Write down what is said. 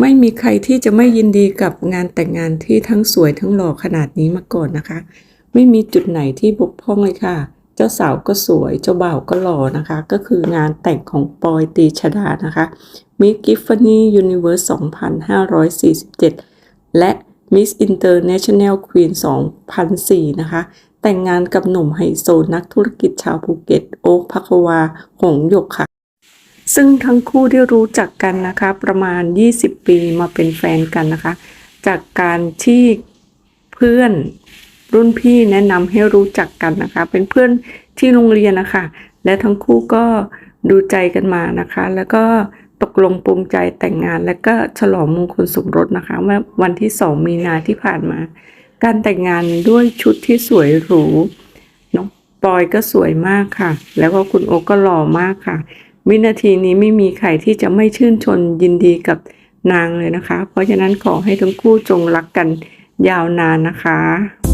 ไม่มีใครที่จะไม่ยินดีกับงานแต่งงานที่ทั้งสวยทั้งหล่อขนาดนี้มาก่อนนะคะ ไม่มีจุดไหนที่บกพร่องเลยค่ะ เจ้าสาวก็สวย เจ้าบ่าวก็หล่อนะคะ ก็คืองานแต่งของปอยตีชดานะคะมิสกิฟฟานียูนิเวอร์ส2547 และ Miss International Queen 2004 นะคะ แต่งงานกับหนุ่มไฮโซนักธุรกิจชาวภูเก็ต โอ๊คพักวา หงหยกค่ะ ซึ่งทั้งคู่ได้รู้จักกันนะคะประมาณ 20 ปีมาเป็นแฟนกันนะคะ จากการที่เพื่อนรุ่นพี่แนะนำให้รู้จักกันนะคะ เป็นเพื่อนที่โรงเรียนนะคะและทั้งคู่ก็ดูใจกันมานะคะ แล้วก็ตกลงปรงใจแต่งงาน และก็ฉลองมงคลสมรสนะคะเมื่อวันที่2มีนาที่ผ่านมา การแต่งงานด้วยชุดที่สวยหรูน้องปอยก็สวยมากค่ะ แล้วก็คุณโอก็หล่อมากค่ะ วินาทีนี้ไม่มีใครที่จะไม่ชื่นชนยินดีกับนางเลยนะคะ เพราะฉะนั้นขอให้ทั้งคู่จงรักกันยาวนานนะคะ